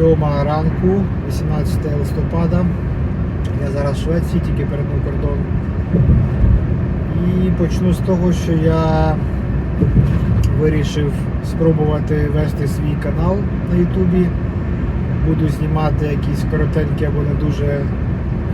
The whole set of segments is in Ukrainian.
Сьома ранку, 18 листопада. Я зараз в Швеції, тільки перетнув кордон. І почну з того, що я вирішив спробувати вести свій канал на Ютубі. Буду знімати якісь коротенькі або не дуже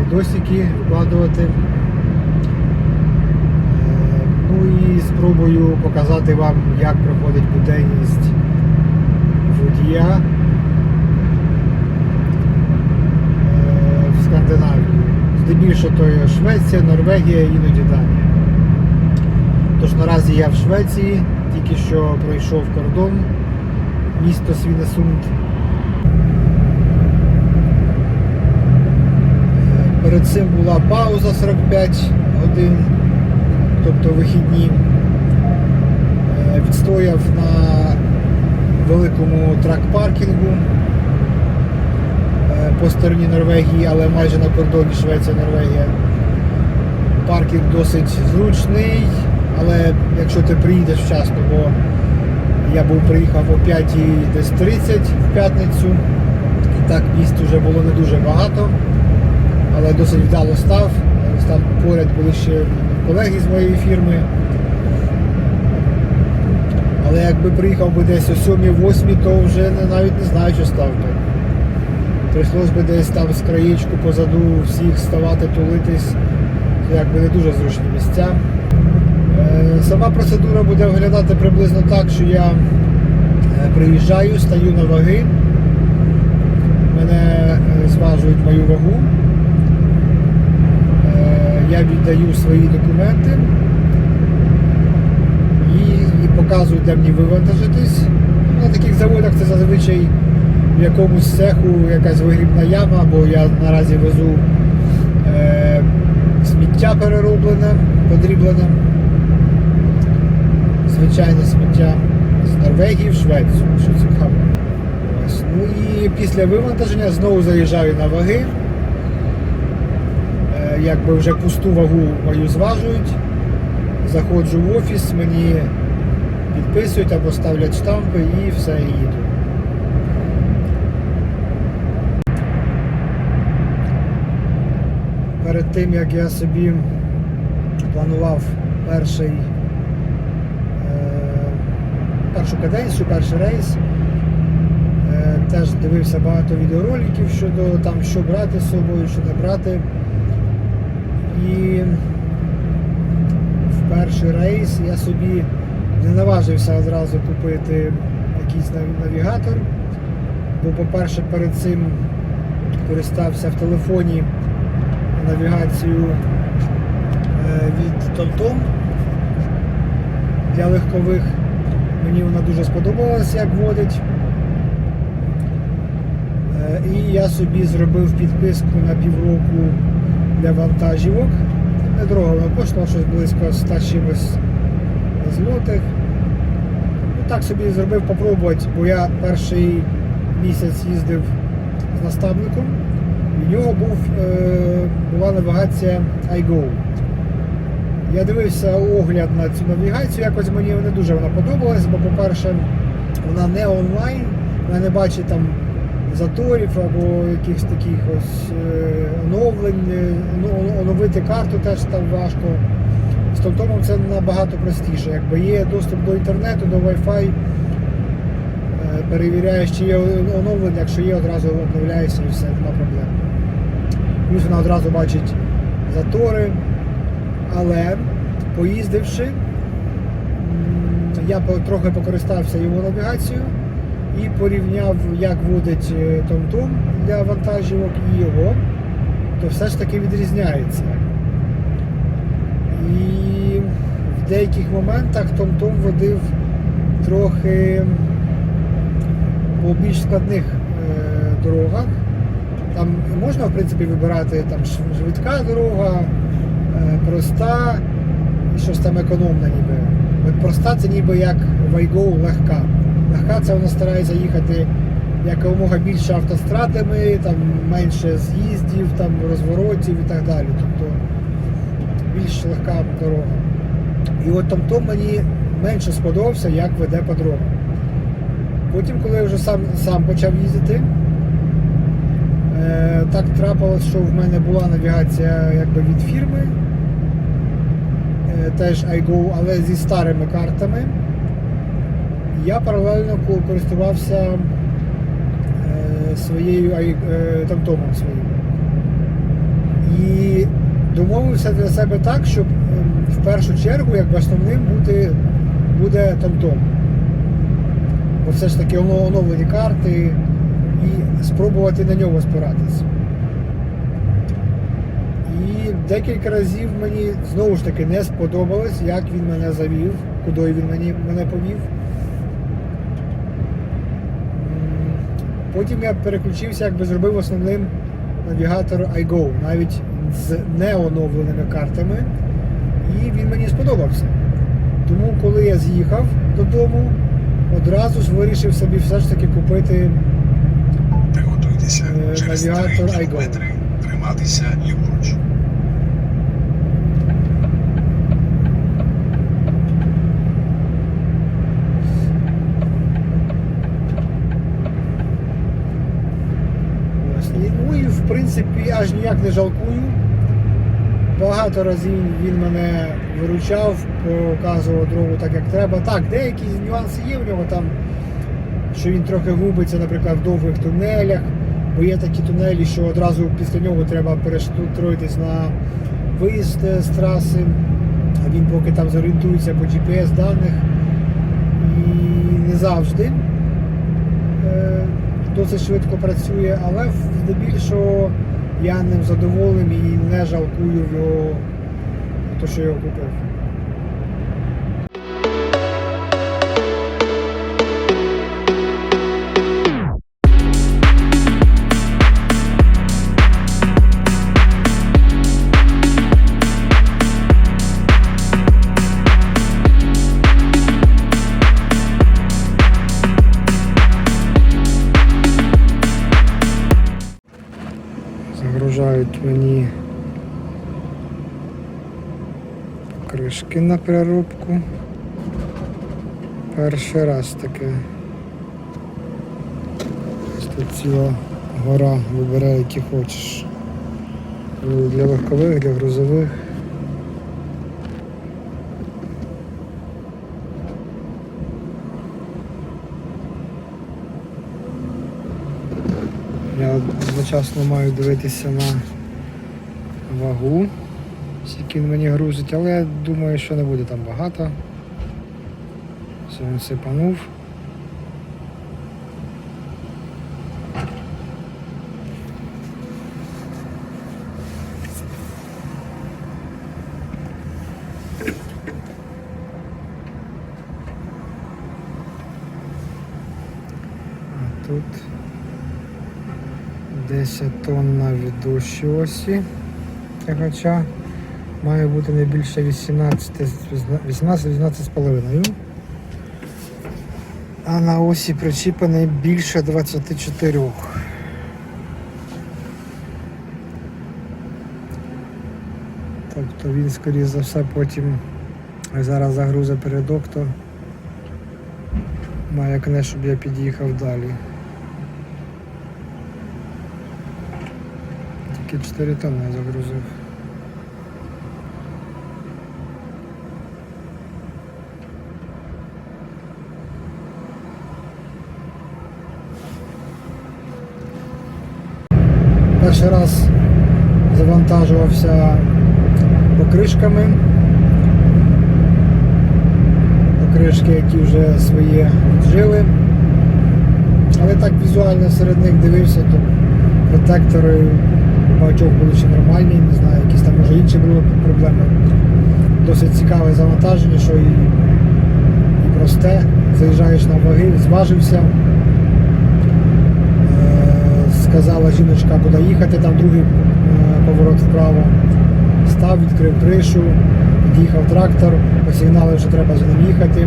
відосики, викладувати. Е, Ну і спробую показати вам, як проходить буденність водія е, в Скандинавії. Здебільшого то є Швеція, Норвегія, іноді Данія. Тож наразі я в Швеції, тільки що пройшов кордон, місто Свінесунд. Перед цим була пауза 45 годин, тобто вихідні. Е, Відстояв на великому трак-паркінгу по стороні Норвегії, але майже на кордоні Швеція-Норвегія. Паркінг досить зручний, але якщо ти приїдеш вчасно, бо я був приїхав о 5 десь 30 в п'ятницю, і так місць вже було не дуже багато, але досить вдало став. Там поряд були ще колеги з моєї фірми. Але якби приїхав би десь о 7-8, то вже навіть не знаю, що став би. Прийшлось би десь там з краєчку позаду всіх ставати, тулитись. Якби не дуже зручні місця. Е, Сама процедура буде виглядати приблизно так, що я е, приїжджаю, стаю на ваги, мене е, зважують мою вагу, я віддаю свої документи і, показують, де мені вивантажитись. На таких заводах це зазвичай в якомусь цеху якась вигрібна яма, бо я наразі везу е, сміття перероблене, подріблене. Звичайне сміття з Норвегії в Швецію, що цікаво. Ось. Ну і після вивантаження знову заїжджаю на ваги. Е, Якби вже пусту вагу мою зважують. Заходжу в офіс, мені підписують або ставлять штампи і все, і їду. Перед тим як я собі планував перший, е, першу каденцію, перший рейс, е, теж дивився багато відеороликів щодо там, що брати з собою, що не брати. І в перший рейс я собі не наважився одразу купити якийсь навігатор. Бо, по-перше, перед цим користався в телефоні навігацію е, від TomTom для легкових. Мені вона дуже сподобалася, як водить. Е, І я собі зробив підписку на півроку для вантажівок. Недорого вона коштувала щось близько 100 чимось злотих. Ну, так собі зробив попробувати, бо я перший місяць їздив з наставником. У нього був, е, була навігація iGo. Я дивився огляд на цю навігацію, якось мені не дуже вона подобалась, бо, по-перше, вона не онлайн, вона не бачить там заторів або якихось таких ось е, оновлень. Е, Ну, оновити карту теж там важко. З Томтомом це набагато простіше. Якби є доступ до інтернету, до Wi-Fi, е, перевіряєш, чи є оновлення, якщо є, одразу обновляєшся і все, нема проблем. Плюс вона одразу бачить затори. Але поїздивши, я трохи покористався його навігацією і порівняв, як водить е, TomTom для вантажівок і його, то все ж таки відрізняється. І в деяких моментах TomTom водив трохи по більш складних е, дорогах. Там можна, в принципі, вибирати там швидка дорога, е, проста і щось там економне ніби. От проста це ніби як в iGo легка. Легка це вона старається їхати якомога більше автострадами, там менше з'їздів, там розворотів і так далі. Тобто більш легка дорога. І от TomTom мені менше сподобався, як веде по дорогам. Потім, коли я вже сам, сам почав їздити, так трапилось, що в мене була навігація якби від фірми, е, теж iGo, але зі старими картами. Я паралельно користувався е, своєю е, тамтомом своїм. І домовився для себе так, щоб ем, в першу чергу, якби основним бути, буде тамтом. Все ж таки оновлені карти і спробувати на нього спиратись. І декілька разів мені знову ж таки не сподобалось, як він мене завів, куди він мені, мене повів. Потім я переключився, якби зробив основним навігатор iGo, навіть з неоновленими картами. І він мені сподобався. Тому коли я з'їхав додому, одразу ж вирішив собі все ж таки купити Приготуйтеся Е, через 3 навігатор iGo. кілометри триматися ліворуч. Ось. І, ну і в принципі аж ніяк не жалкую. Багато разів він мене виручав, показував дорогу так, як треба. Так, деякі нюанси є в нього там, що він трохи губиться, наприклад, в довгих тунелях, бо є такі тунелі, що одразу після нього треба перестроїтись на виїзд з траси, він поки там зорієнтується по GPS даних. І не завжди е, досить швидко працює, але здебільшого я ним задоволений і не жалкую його, то, що його купив. На переробку. Перший раз таке. Тут ціла гора вибирай, які хочеш. Ну, Для легкових, для грузових. Я одночасно маю дивитися на вагу, скільки він мені грузить, але я думаю, що не буде там багато. Все він сипанув. А тут 10 тонн на ведущій тягача. Має бути не більше 18-18,5. А на осі причіпа не більше 24. Тобто він, скоріш за все, потім зараз загрузить передок, то має кне, щоб я під'їхав далі. Тільки 4 тонни загрузив. Перший раз завантажувався покришками. Покришки, які вже своє віджили. Але так візуально серед них дивився, то протектори багатьох були ще нормальні, не знаю, якісь там може інші були проблеми. Досить цікаве завантаження, що і, і просте. Заїжджаєш на ваги, зважився. Сказала жіночка, куди їхати, там другий е, поворот вправо. Став, відкрив кришу, під'їхав трактор, посигналив, що треба за ним їхати.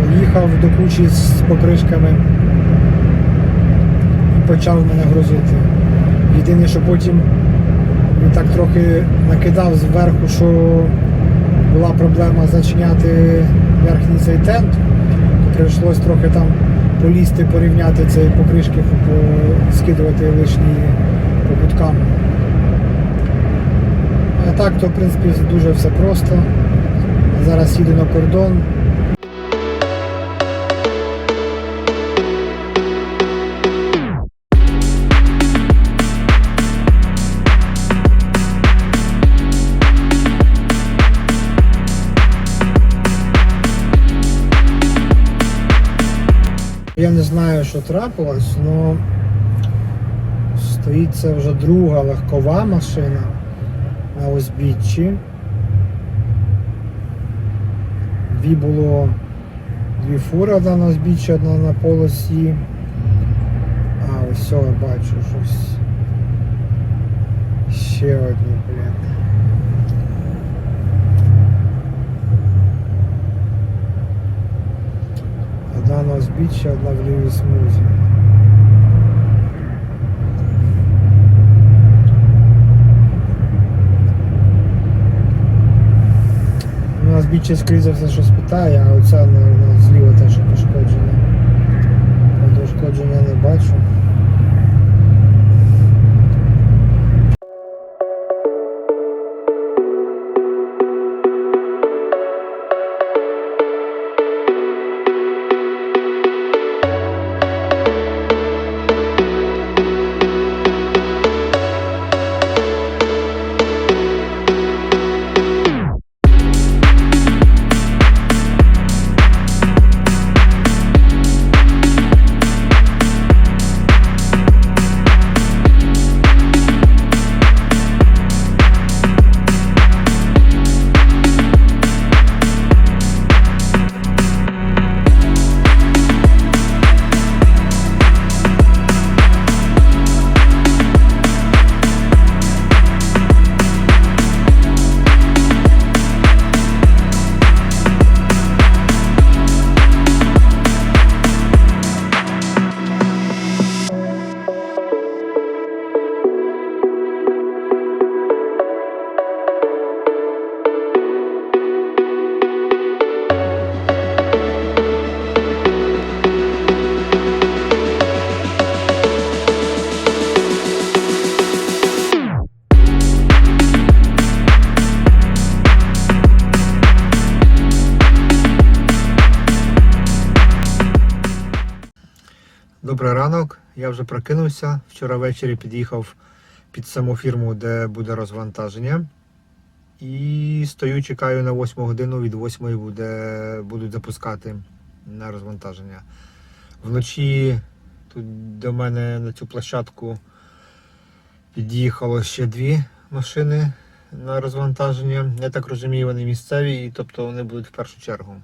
Поїхав до кучі з покришками і почав мене грузити. Єдине, що потім він так трохи накидав зверху, що була проблема зачиняти верхній цей тент, то прийшлось трохи там полізти, порівняти ці покришки, скидувати лишні по куткам. А так, то в принципі дуже все просто. Зараз їду на кордон. Я не знаю, що трапилось, але стоїть це вже друга легкова машина на узбіччі. Дві було дві фури, одна на узбіччі, одна на полосі. А, ось я бачу щось. Ще одні, Одна на узбіччі, одна в лівій смузі. Ну, на узбіччі, скрізь все, щось питає, а оця на, на зліва теж пошкоджена. Пошкодження не бачу. Я вже прокинувся. Вчора ввечері під'їхав під саму фірму, де буде розвантаження. І стою, чекаю на 8 годину, від 8 буде, будуть запускати на розвантаження. Вночі тут до мене на цю площадку під'їхало ще дві машини на розвантаження. Я так розумію, вони місцеві, і тобто вони будуть в першу чергу.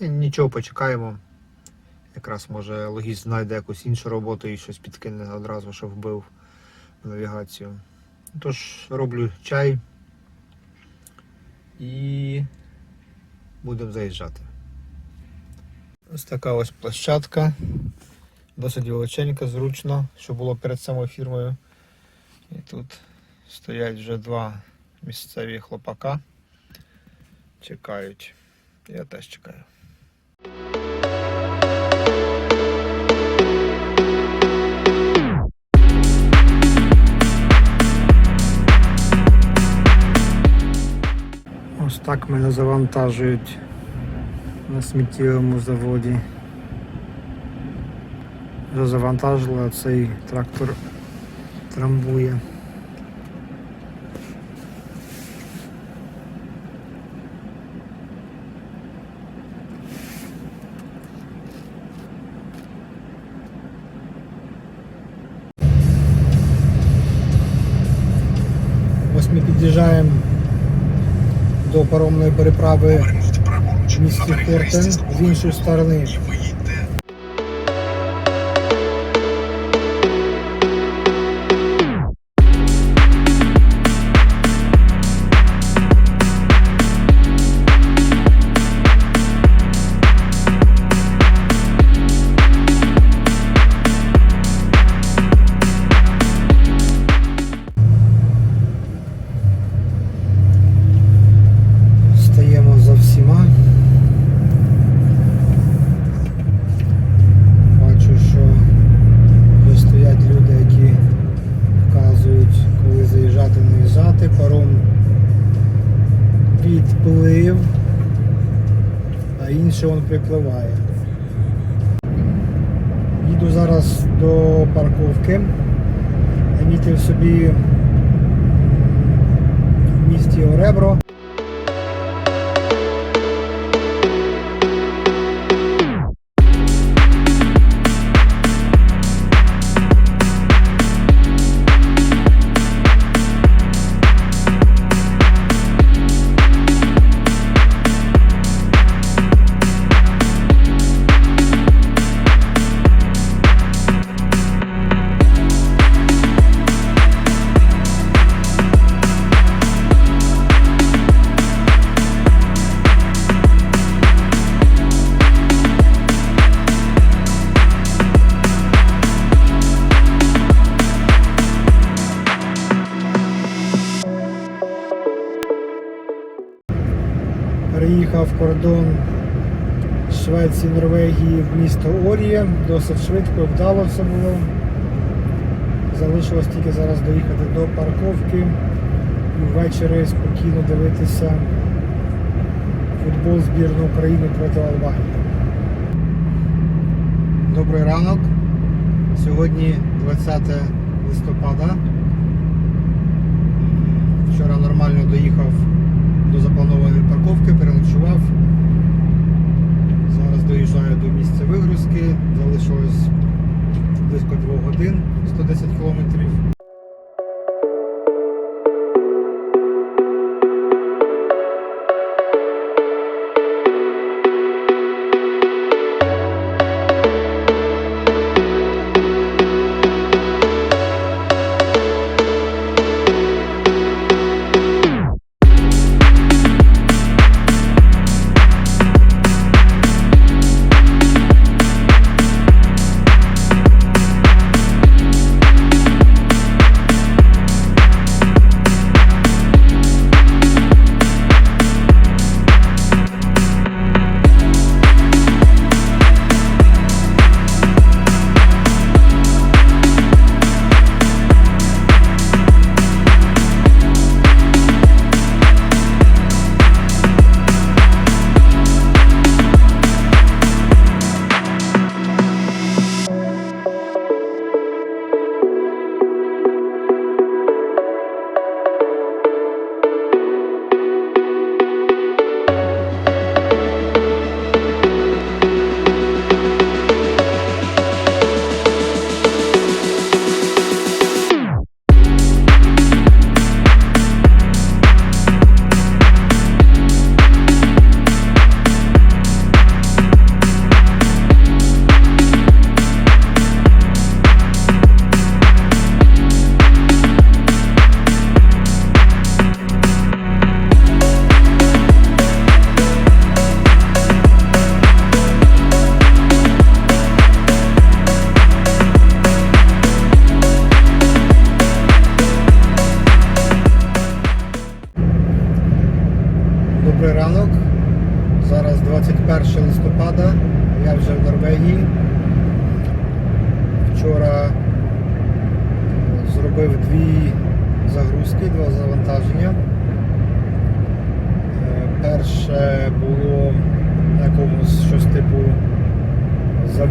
Нічого, почекаємо. Якраз може логіст знайде якусь іншу роботу і щось підкине одразу, що вбив в навігацію. Тож роблю чай і будемо заїжджати. Ось така ось площадка. Досить величенька, зручно, що було перед самою фірмою. І тут стоять вже два місцеві хлопака. Чекають. Я теж чекаю. Так мене завантажують на сміттєвому заводі. Вже завантажили, цей трактор трамбує. Паромної переправи в місті Хортен з іншої сторони. Переїхав кордон Швеції, Норвегії в місто Оріє. Досить швидко, вдало все було. Залишилось тільки зараз доїхати до парковки і ввечері спокійно дивитися футбол збірну України проти Албанії. Добрий ранок. Сьогодні 20 листопада. Вчора нормально доїхав до запланованої парковки, переночував. Зараз доїжджаю до місця вигрузки. Залишилось близько 2 годин 110 кілометрів.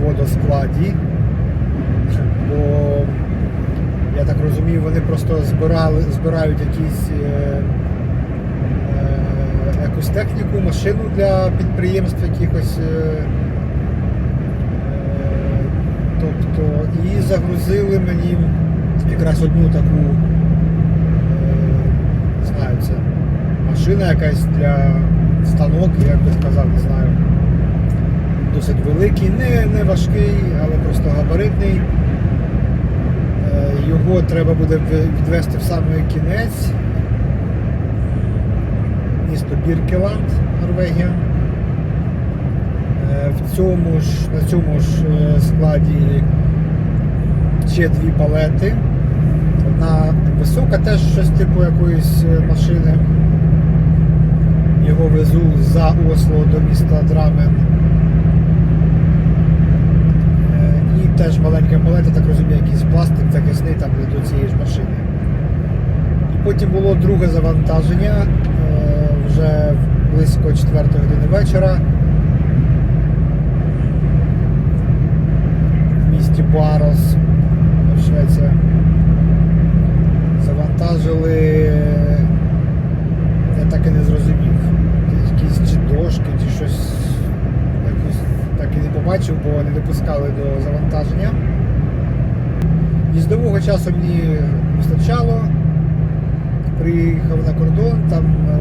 Заводоскладі, бо я так розумію, вони просто збирали, збирають якісь е, е, якусь техніку, машину для підприємств якихось. е, Тобто і загрузили мені якраз одну таку, не знаю, це машина якась для станок, як би сказав, не знаю. Досить великий, не, не важкий, але просто габаритний. Е, Його треба буде відвести в самий кінець. Місто Біркеланд, Норвегія. Е, В цьому ж, на цьому ж е, складі ще дві палети. Одна висока, теж щось типу якоїсь машини. Його везу за Осло до міста Драмен. теж маленька малета, так розумію, якийсь пластик захисний там до цієї ж машини. І потім було друге завантаження е, вже близько 4 години вечора. В місті Барос, Швеція. Завантажили. Побачив, бо не допускали до завантаження. Їздового часу мені вистачало. Приїхав на кордон, там е,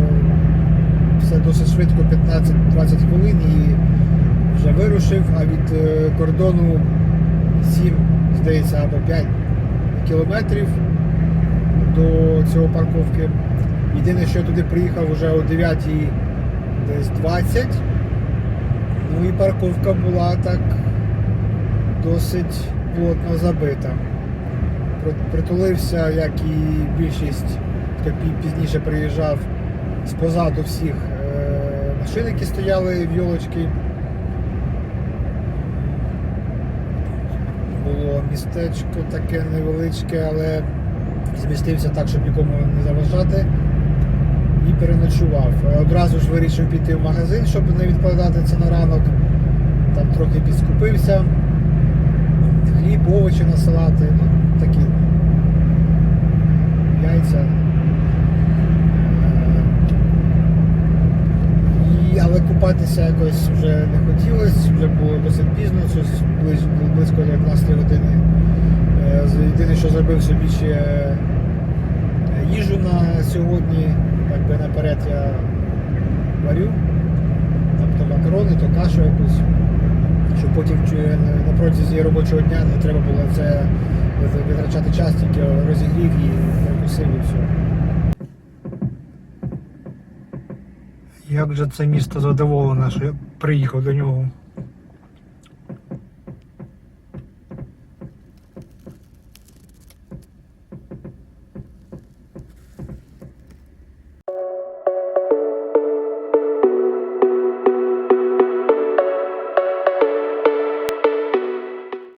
все досить швидко, 15-20 хвилин і вже вирушив, а від е, кордону 7, здається, або 5 кілометрів до цього парковки. Єдине, що я туди приїхав вже о 9 десь 20. Ну і парковка була так досить плотно забита. Притулився, як і більшість, хто пізніше приїжджав спозаду всіх е, машин, які стояли в йолочки. Було містечко таке невеличке, але змістився так, щоб нікому не заважати. І переночував. Е, Одразу ж вирішив піти в магазин, щоб не відкладати це на ранок. Там трохи підскупився. Хліб, овочі на салати, ну такі яйця. Е, але купатися якось вже не хотілося, вже було досить пізно, щось близько, близько 19 години. Е, Єдине, що зробив собі ще е, їжу на сьогодні, якби наперед я варю, там то макарони, то кашу якусь, щоб потім на протязі робочого дня не треба було це витрачати час, тільки розігрів і перекусив і все. Як же це місто задоволене, що я приїхав до нього.